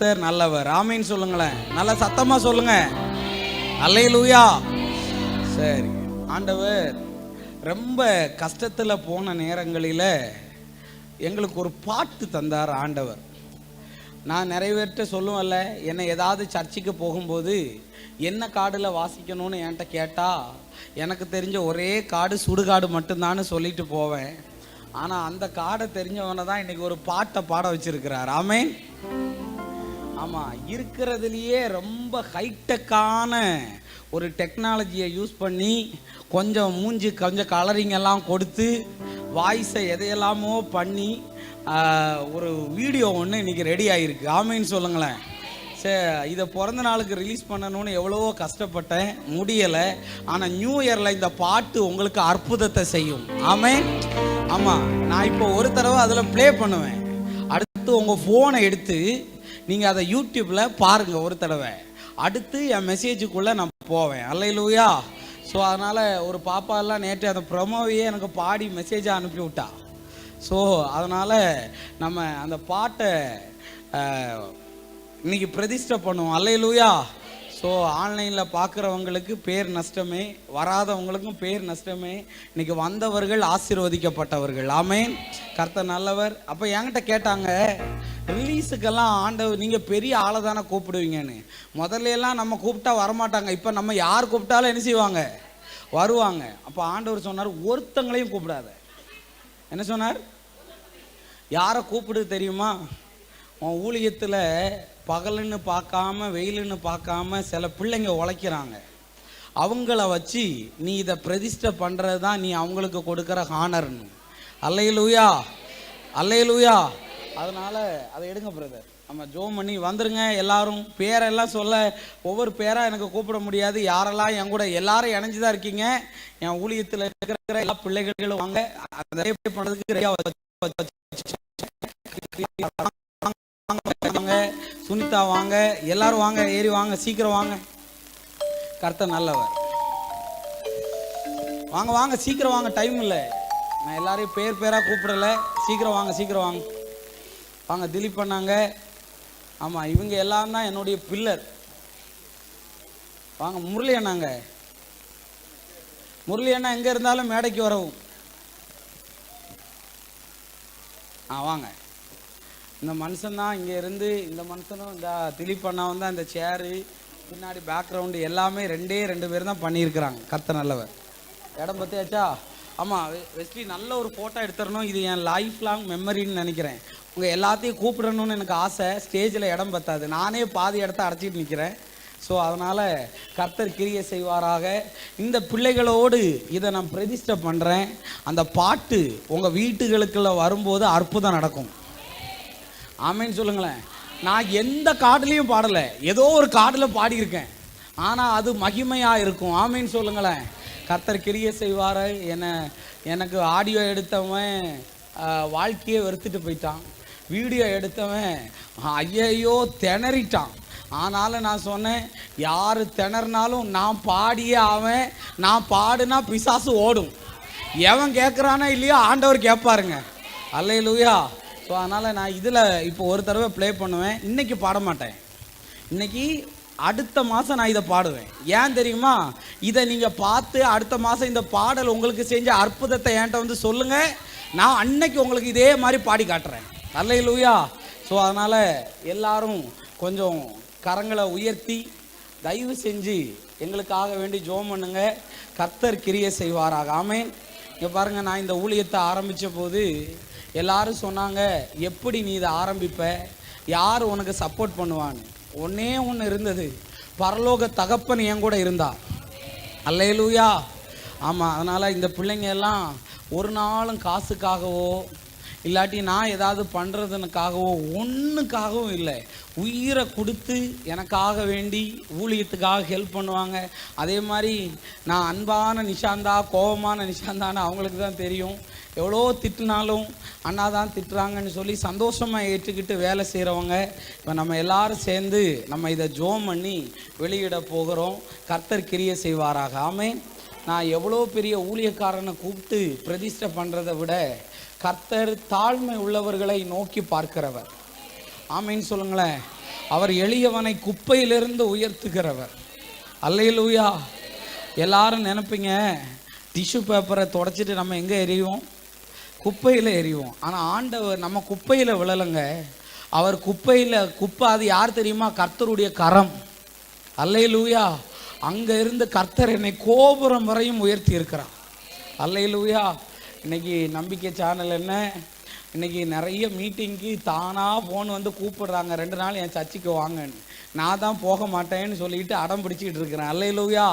கர்த்தர் நல்லவர். ஆமீன் சொல்லுங்களேன். நல்ல சத்தமா சொல்லுங்க. அல்லையிலூயா சரி. ஆண்டவர் ரொம்ப கஷ்டத்துல போன நேரங்களில் எங்களுக்கு ஒரு பாட்டு தந்தார் ஆண்டவர். நான் நிறைய பேர்கிட்ட சொல்லுவேன்ல என்னை ஏதாவது சர்ச்சுக்கு போகும்போது என்ன காடில் வாசிக்கணும்னு என்கிட்ட கேட்டால் எனக்கு தெரிஞ்ச ஒரே காடு சுடுகாடு மட்டும்தான்னு சொல்லிட்டு போவேன். ஆனால் அந்த காடை தெரிஞ்சவனை தான் இன்னைக்கு ஒரு பாட்டை பாட வச்சிருக்கிறார். ஆமேன். ஆமாம் இருக்கிறதுலையே ரொம்ப ஹைடெக்கான ஒரு டெக்னாலஜியை யூஸ் பண்ணி கொஞ்சம் மூஞ்சி கொஞ்சம் கலரிங் எல்லாம் கொடுத்து வாய்ஸை எதையெல்லாமோ பண்ணி ஒரு வீடியோ ஒன்று இன்றைக்கி ரெடி ஆகிருக்கு ஆமைன்னு சொல்லுங்களேன். சரி இதை பிறந்த நாளுக்கு ரிலீஸ் பண்ணணும்னு எவ்வளவோ கஷ்டப்பட்டேன். முடியலை. ஆனால் நியூ இயரில் இந்த பாட்டு உங்களுக்கு அற்புதத்தை செய்யும். ஆமே ஆமாம் நான் இப்போ ஒரு தடவை அதில் ப்ளே பண்ணுவேன். அடுத்து உங்கள் ஃபோனை எடுத்து நீங்கள் அதை யூடியூப்பில் பாருங்கள் ஒரு தடவை. அடுத்து என் மெசேஜுக்குள்ளே நான் போவேன். அல்லையிலூயா? ஸோ அதனால் ஒரு பாப்பா எல்லாம் நேற்று அந்த ப்ரொமோவையே எனக்கு பாடி மெசேஜாக அனுப்பி விட்டா ஸோ அதனால் நம்ம அந்த பாட்டை இன்றைக்கி இன்னைக்கு பிரதிஷ்டை பண்ணுவோம். அல்லையிலூயா? ஸோ ஆன்லைனில் பார்க்குறவங்களுக்கு பேர் நஷ்டமே வராதவங்களுக்கும் பேர் நஷ்டமே இன்னைக்கு வந்தவர்கள் ஆசீர்வதிக்கப்பட்டவர்கள். ஆமேன். கர்த்தர் நல்லவர். அப்போ என்கிட்ட கேட்டாங்க ரிலீஸுக்கெல்லாம் ஆண்டவர் நீங்கள் பெரிய ஆளை தானே கூப்பிடுவீங்கன்னு. முதல்ல எல்லாம் நம்ம கூப்பிட்டா வரமாட்டாங்க. இப்போ நம்ம யார் கூப்பிட்டாலும் என்ன செய்வாங்க? வருவாங்க. அப்போ ஆண்டவர் சொன்னார் ஒருத்தங்களையும் கூப்பிடாத. என்ன சொன்னார்? யாரை கூப்பிடு தெரியுமா? உன் ஊழியத்தில் பகலுன்னு பார்க்காம வெயிலுன்னு பார்க்காம சில பிள்ளைங்க உழைக்கிறாங்க. அவங்கள வச்சு நீ இதை பிரதிஷ்டை பண்ணுறது தான் நீ அவங்களுக்கு கொடுக்குற ஹானர்னு அல்லையிலூயா அல்லையிலூயா அதனால அதை எடுங்க பிரதர் நம்ம ஜோம் பண்ணி வந்துருங்க எல்லாரும். பேரெல்லாம் சொல்ல ஒவ்வொரு பேராக எனக்கு கூப்பிட முடியாது. யாரெல்லாம் என் கூட எல்லாரும் இணைஞ்சு தான் இருக்கீங்க என் ஊழியத்தில் இருக்கிற எல்லா பிள்ளைகளும் வாங்க. அதை பண்ணுறதுக்கு சுனிதா வாங்க எல்லாரும் வாங்க ஏறி வாங்க சீக்கிரம் வாங்க. கர்த்தர் நல்லவர். வாங்க வாங்க சீக்கிரம் வாங்க டைம் இல்லை. நான் எல்லாரையும் பேர் பேராக கூப்பிடல. சீக்கிரம் வாங்க சீக்கிரம் வாங்க. வாங்க திலீப் பண்ணாங்க ஆமாம் இவங்க எல்லாம் தான் என்னுடைய பில்லர். வாங்க முரளி அண்ணாங்க. முரளி அண்ணா எங்கே இருந்தாலும் மேடைக்கு வரவும். ஆ வாங்க. இந்த மனுஷன் தான் இங்கே இருந்து இந்த மனுஷனும் இந்த திலீப் அண்ணாவும் தான் இந்த சேரு பின்னாடி பேக்ரவுண்டு எல்லாமே ரெண்டே ரெண்டு பேர் தான் பண்ணியிருக்கிறாங்க. கத்த நல்லவர். இடம் பற்றியாச்சா ஆமாம் வெஸ்லி நல்ல ஒரு ஃபோட்டோ எடுத்துடணும். இது என் லைஃப் லாங் மெமரின்னு நினைக்கிறேன். உங்கள் எல்லாத்தையும் கூப்பிடணும்னு எனக்கு ஆசை. ஸ்டேஜில் இடம் பத்தாது. நானே பாதி இடத்த அடைச்சிட்டு நிற்கிறேன் ஸோ அதனால் கர்த்தர் கிரியை செய்வாராக. இந்த பிள்ளைகளோடு இதை நான் பிரதிஷ்டை பண்ணுறேன் அந்த பாட்டு உங்கள் வீட்டுகளுக்குள்ள வரும்போது அற்புதம் நடக்கும். ஆமேன்னு சொல்லுங்களேன். நான் எந்த காட்டிலையும் பாடலை. ஏதோ ஒரு காட்டில் பாடியிருக்கேன். ஆனால் அது மகிமையாக இருக்கும். ஆமேன்னு சொல்லுங்களேன். கர்த்தர் கிரியை செய்வார் என எனக்கு ஆடியோ எடுத்தவன் வாழ்க்கையை வெறுத்துட்டு போயிட்டான். வீடியோ எடுத்தவன் ஐயையோ திணறிட்டான். ஆனாலும் நான் சொன்னேன் யார் திணறினாலும் நான் பாடியே அவன் நான் பாடுனா பிசாசு ஓடும். எவன் கேட்குறானோ இல்லையோ ஆண்டவர் கேட்பாருங்க. அல்லையிலூயா ஸோ அதனால் நான் இதில் இப்போ ஒரு தடவை ப்ளே பண்ணுவேன். இன்னைக்கு பாட மாட்டேன். இன்றைக்கி அடுத்த மாதம் நான் இதை பாடுவேன். ஏன் தெரியுமா? இதை நீங்கள் பார்த்து அடுத்த மாதம் இந்த பாடல் உங்களுக்கு செஞ்ச அற்புதத்தை என்கிட்ட வந்து சொல்லுங்கள் நான் அன்னைக்கு உங்களுக்கு இதே மாதிரி பாடி காட்டுறேன். அல்லையிலூயா ஸோ அதனால் எல்லாரும் கொஞ்சம் கரங்களை உயர்த்தி தயவு செஞ்சு எங்களுக்காக வேண்டி ஜோம் பண்ணுங்க. கர்த்தர் கிரியை செய்வாராக. ஆமேன். இங்கே பாருங்கள் நான் இந்த ஊழியத்தை ஆரம்பித்த போது எல்லாரும் சொன்னாங்க எப்படி நீ இதை ஆரம்பிப்ப? யார் உனக்கு சப்போர்ட் பண்ணுவான்னு? ஒன்னே ஒன்று இருந்தது. பரலோக தகப்பன் என் கூட இருந்தா. அல்லையலூயா ஆமாம் அதனால் இந்த பிள்ளைங்க எல்லாம் ஒரு நாளும் காசுக்காகவோ இல்லாட்டி நான் ஏதாவது பண்ணுறதுனுக்காகவோ ஒன்றுக்காகவும் இல்லை. உயிரை கொடுத்து எனக்காக வேண்டி ஊழியத்துக்காக ஹெல்ப் பண்ணுவாங்க. அதே மாதிரி நான் அன்பான நிஷாந்தா கோபமான நிஷாந்தான்னு அவங்களுக்கு தான் தெரியும். எவ்வளோ திட்டினாலும் அண்ணா தான் திட்டுறாங்கன்னு சொல்லி சந்தோஷமாக ஏற்றுக்கிட்டு வேலை செய்கிறவங்க இப்போ நம்ம எல்லாரும் சேர்ந்து நம்ம இதை ஜோம் பண்ணி வெளியிட போகிறோம். கர்த்தர் கிரிய செய்வாராக. ஆமே நான் எவ்வளோ பெரிய ஊழியக்காரனை கூப்பிட்டு பிரதிஷ்டை பண்ணுறதை விட கர்த்தர் தாழ்மை உள்ளவர்களை நோக்கி பார்க்கிறவர். ஆமைன்னு சொல்லுங்களேன். அவர் எளியவனை குப்பையிலிருந்து உயர்த்துகிறவர். அல்லையிலூயா எல்லாரும் நினைப்பீங்க டிஷ்யூ பேப்பரை தொடச்சிட்டு நம்ம எங்கே எரியும்? குப்பையில் எறிவோம் ஆனால் ஆண்டவர் நம்ம குப்பையில் விழலைங்க. அவர் குப்பையில் குப்பை அது யார் தெரியுமா? கர்த்தருடைய கரம். அல்லையிலூயா அங்கே இருந்து கர்த்தர் என்னை கோபுரம் வரையும் உயர்த்தி இருக்கிறார். அல்லையிலூயா இன்னைக்கு நம்பிக்கை சேனல் என்ன? இன்னைக்கு நிறைய மீட்டிங்க்கு தானாக ஃபோன் வந்து கூப்பிடுறாங்க. ரெண்டு நாள் என் சர்ச்சுக்கு வாங்கன்னு. நான் தான் போக மாட்டேன்னு சொல்லிட்டு அடம் பிடிச்சிக்கிட்டு இருக்கிறேன். அல்லையிலூயா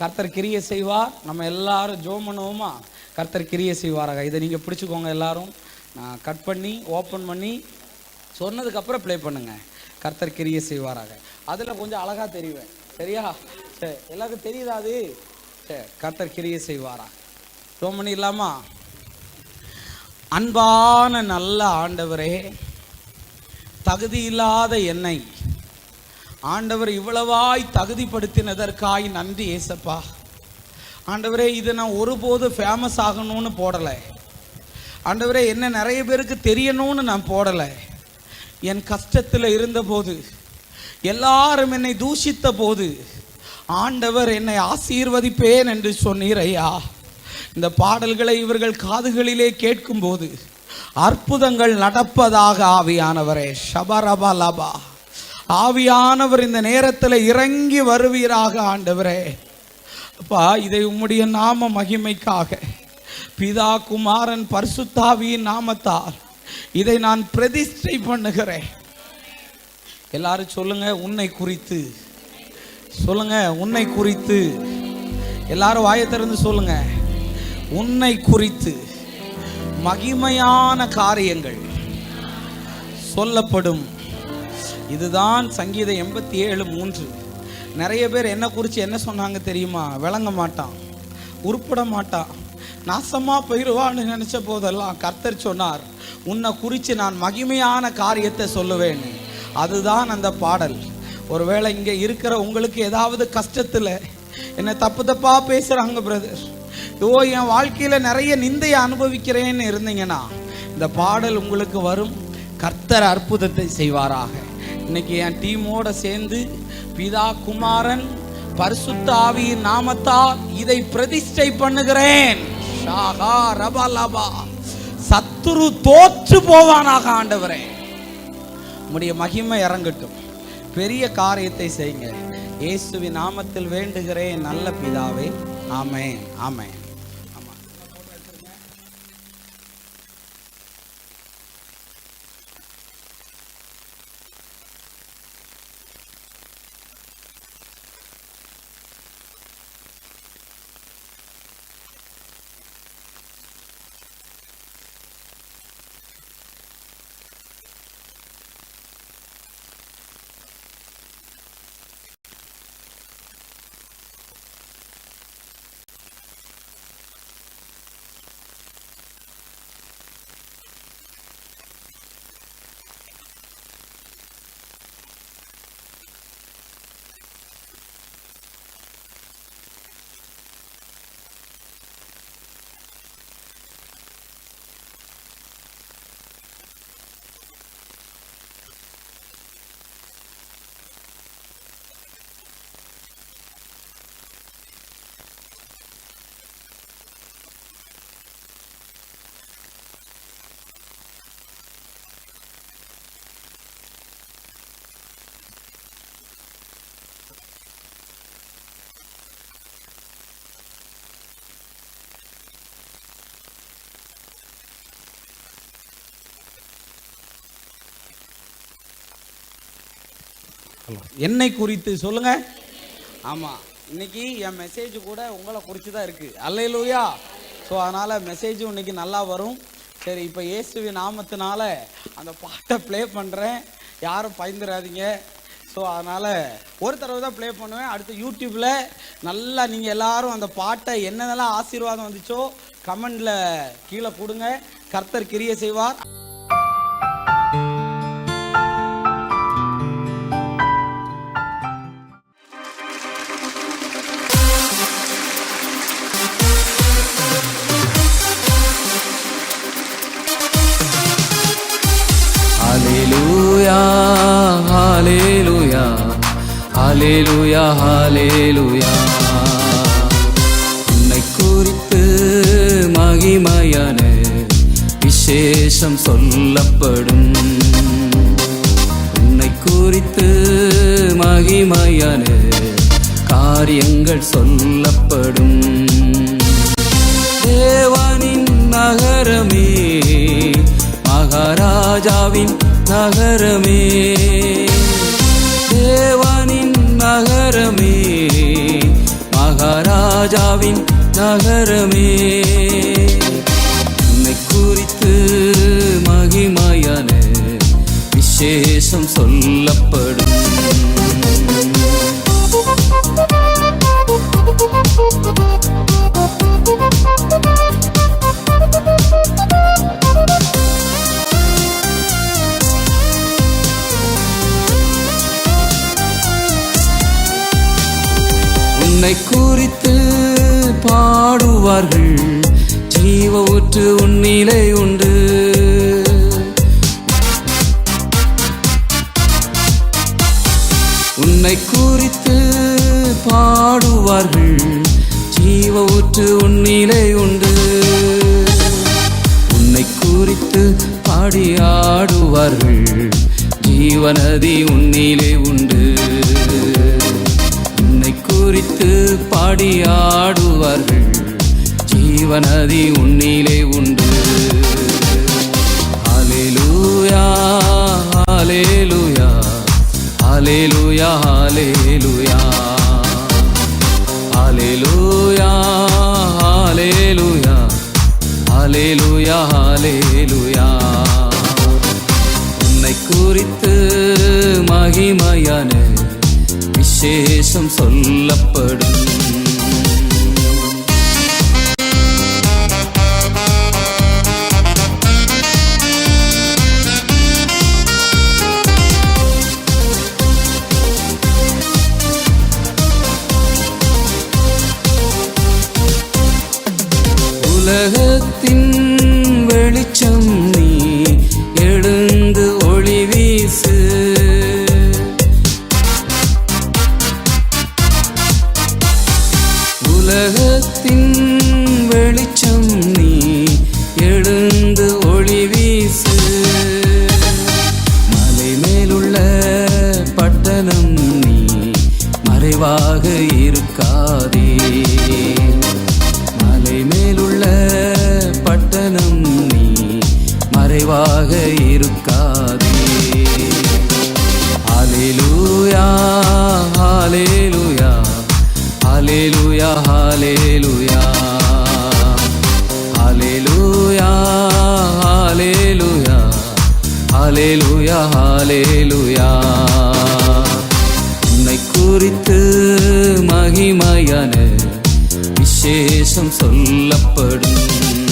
கர்த்தர் கிரியை செய்வார். நம்ம எல்லாரும் ஜோம் பண்ணுவோமா கர்த்தர் கிரியை செய்வாராக. இதை நீங்கள் பிடிச்சிக்கோங்க எல்லாரும். நான் கட் பண்ணி ஓப்பன் பண்ணி சொன்னதுக்கப்புறம் ப்ளே பண்ணுங்க. கர்த்தர் கிரியை செய்வாராக. அதில் கொஞ்சம் அழகாக தெரிவேன். சரியா? சரி எல்லாருக்கும் தெரியுதா அது? சரி கர்த்தர் கிரியை செய்வாரா? ரொம்ப பண்ணிடலாமா அன்பான நல்ல ஆண்டவரே தகுதி இல்லாத என்னை ஆண்டவர் இவ்வளவாய் தகுதிப்படுத்தினதற்காய் நன்றி ஏசப்பா. ஆண்டவரே இது நான் ஒருபோது ஃபேமஸ் ஆகணும்னு போடலை. ஆண்டவரே என்ன நிறைய பேருக்கு தெரியணும்னு நான் போடலை. என் கஷ்டத்தில் இருந்தபோது எல்லாரும் என்னை தூஷித்த போது ஆண்டவர் என்னை ஆசீர்வதிப்பேன் என்று சொன்னீர் ஐயா இந்த பாடல்களை இவர்கள் காதுகளிலே கேட்கும்போது அற்புதங்கள் நடப்பதாக ஆவியானவரே ஷபரபா லபா ஆவியானவர் இந்த நேரத்தில் இறங்கி வருவீராக ஆண்டவரே. அப்பா இதை உம்முடைய நாம மகிமைக்காக. பிதா குமாரன் பர்சுத்தாவியின் நாமத்தால் இதை நான் பிரதிஷ்டை பண்ணுகிறேன். எல்லாரும் சொல்லுங்க உன்னை குறித்து. சொல்லுங்க உன்னை குறித்து. எல்லாரும் வாயை திறந்து சொல்லுங்க. உன்னை குறித்து. மகிமையான காரியங்கள் சொல்லப்படும். இதுதான் சங்கீதம் எண்பத்தி ஏழு மூன்று. நிறைய பேர் என்ன குறித்து என்ன சொன்னாங்க தெரியுமா? விளங்க மாட்டான். உருப்பட மாட்டான். நாசமாக போயிடுவான்னு நினச்ச போதெல்லாம் கர்த்தர் சொன்னார் உன்னை குறித்து நான் மகிமையான காரியத்தை சொல்லுவேன். அதுதான் அந்த பாடல். ஒருவேளை இங்கே இருக்கிற உங்களுக்கு ஏதாவது கஷ்டத்தில் என்னை தப்பு தப்பாக பேசுகிறாங்க பிரதர் ஓ என் வாழ்க்கையில் நிறைய நிந்தையை அனுபவிக்கிறேன்னு இருந்தீங்கன்னா இந்த பாடல் உங்களுக்கு வரும். கர்த்தர் அற்புதத்தை செய்வாராக. இன்னைக்கு என் டீமோட சேர்ந்து பிதா குமாரன் பரிசுத்த ஆவியின் நாமத்தால் இதை பிரதிஷ்டை பண்ணுகிறேன். ஷாகா ரபா லபா சத்துரு தோற்று போவானாக ஆண்டவரே. உம்முடைய மகிமை இறங்கட்டும் பெரிய காரியத்தை செய்யுங்க இயேசுவின் நாமத்தில் வேண்டுகிறேன் நல்ல பிதாவே. ஆமென் ஆமேன் ஆமாம் என்னை குறித்து சொல்லுங்க. ஆமாம் இன்னைக்கு என் மெசேஜ் கூட உங்களை குறித்து தான் இருக்குது அல்லையிலூயா ஸோ அதனால் மெசேஜும் இன்னைக்கு நல்லா வரும். சரி இப்போ இயேசுவி நாமத்தினால அந்த பாட்டை ப்ளே பண்ணுறேன் யாரும் பயந்துடாதீங்க ஸோ அதனால் ஒரு தடவை தான் ப்ளே பண்ணுவேன். அடுத்து யூடியூப்பில் நல்லா நீங்கள் எல்லாரும் அந்த பாட்டை என்னென்னலாம் ஆசீர்வாதம் வந்துச்சோ கமெண்டில் கீழே கொடுங்க. கர்த்தர் கிரியை செய்வார். ஹாலேலுயா ஹாலேலுயா உன்னை குறித்து மகிமையான விசேஷம் சொல்லப்படும். உன்னை குறித்து மகிமையான காரியங்கள் சொல்லப்படும். தேவனின் நகரமே மகாராஜாவின் நகரமே. நகரமே மகாராஜாவின் நகரமே. உன்னை குறித்து பாடுவார்கள். ஜீவ ஊற்று உன்னிலே உண்டு. உன்னை குறித்து பாடி ஆடுவார்கள் ஜீவநதி உன்னிலே உண்டு. உன்னை குறித்து பாடி ஆடுவார்கள் ஜீவநதி உன்னிலே உண்டு. அலேலூயா அலேலூயா அலேலூயா ஹலேலுயா ஹலேலுயா உன்னை குறித்து மகிமையான விசேஷம் சொல்லப்படும். குறைவாக இருக்காதே. மலை மேலுள்ள பட்டணம் நீ மறைவாக இருக்காதே. Alleluia hallelujah hallelujah hallelujah hallelujah hallelujah hallelujah hallelujah குறித்து மகிமையான விசேஷம் சொல்லப்படும்.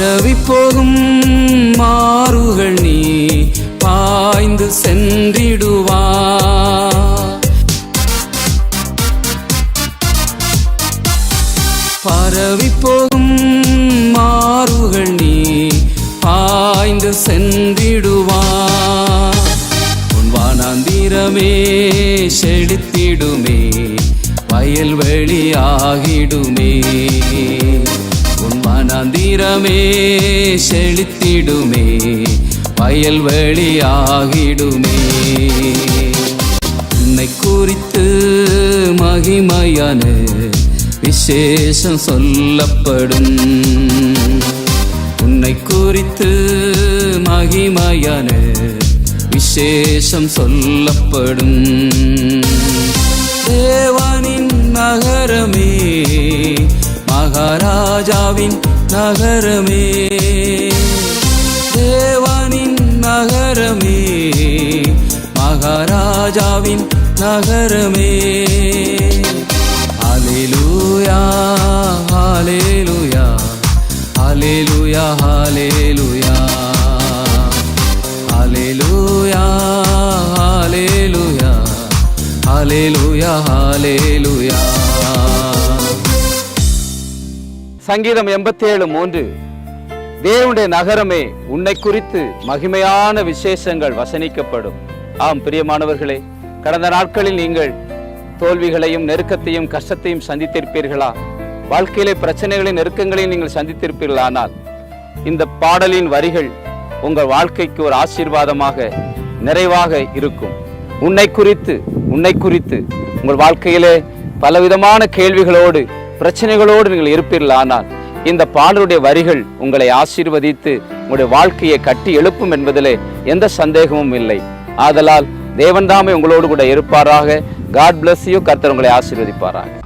பரவி போகும் மாறுகள் நீ பாய்ந்து சென்றிடுவார் மனந்திரமே செழித்திடுமே வயல்வெளியாகிடுமே உன்னை குறித்து மகிமையான விசேஷம் சொல்லப்படும். உன்னை குறித்து மகிமையான விசேஷம் சொல்லப்படும். தேவனின் நகரமே மகாராஜாவின் நகரமே. தேவனின் நகரமே. மகாராஜாவின் நகரமே. Hallelujah hallelujah hallelujah hallelujah hallelujah hallelujah hallelujah hallelujah சங்கீதம் எண்பத்தி ஏழு மூன்று. தேவனுடைய நகரமே உன்னை குறித்து மகிமையான விசேஷங்கள் வசனிக்கப்படும். ஆம் பிரியமானவர்களே கடந்த நாட்களில் நீங்கள் தோல்விகளையும் நெருக்கத்தையும் கஷ்டத்தையும் சந்தித்திருப்பீர்களா? வாழ்க்கையிலே பிரச்சனைகளையும் நெருக்கங்களையும் நீங்கள் சந்தித்திருப்பீர்களானால் இந்த பாடலின் வரிகள் உங்கள் வாழ்க்கைக்கு ஒரு ஆசீர்வாதமாக நிறைவாக இருக்கும். உன்னை குறித்து உன்னை குறித்து உங்கள் வாழ்க்கையிலே பலவிதமான கேள்விகளோடு பிரச்சனைகளோடு நீங்கள் இருப்பீர்களானால் இந்த பாடலுடைய வரிகள் உங்களை ஆசீர்வதித்து உங்களுடைய வாழ்க்கையை கட்டி எழுப்பும் என்பதிலே எந்த சந்தேகமும் இல்லை. ஆதலால் தேவன்தாமே உங்களோடு கூட இருப்பாராக. காட் பிளஸ் யூ கர்த்தர் உங்களை ஆசீர்வதிப்பாராக.